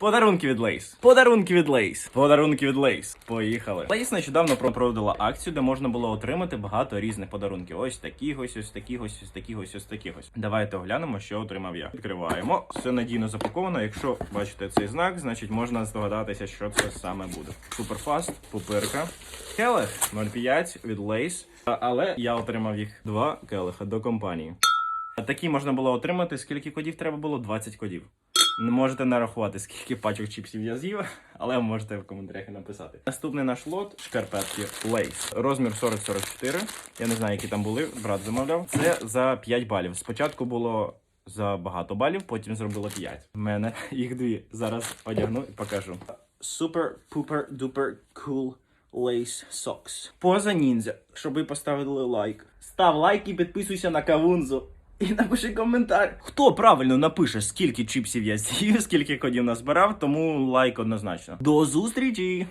Подарунки від Лейс. Подарунки від Лейс. Подарунки від Лейс. Поїхали. Лейс нещодавно про- проводила акцію, де можна було отримати багато різних подарунків. Ось такі ось, ось такі ось, ось такі ось, ось такі ось. Давайте оглянемо, що отримав я. Відкриваємо. Все надійно запаковано. Якщо бачите цей знак, значить можна здогадатися, що це саме буде. Суперфаст, пупирка. Келех 0,5 від Лейс. Але я отримав їх два келеха до компанії. Такі можна було отримати. Скільки кодів треба було? 20 кодів. Не можете нарахувати, скільки пачок чіпсів я з'їв, але можете в коментарях і написати. Наступний наш лот шкарпетки Lace. Розмір 40-44. Я не знаю, які там були. Брат замовляв. Це за 5 балів. Спочатку було за багато балів, потім зробило 5. У мене їх дві. Зараз одягну і покажу. Super Pooper Duper Cool Lace Socks. Поза ніндзя, щоб ви поставили лайк. Став лайк і підписуйся на кавунзу. І напиши коментар. Хто правильно напише, скільки чіпсів я з'їв, скільки кодів назбирав, тому лайк однозначно. До зустрічі!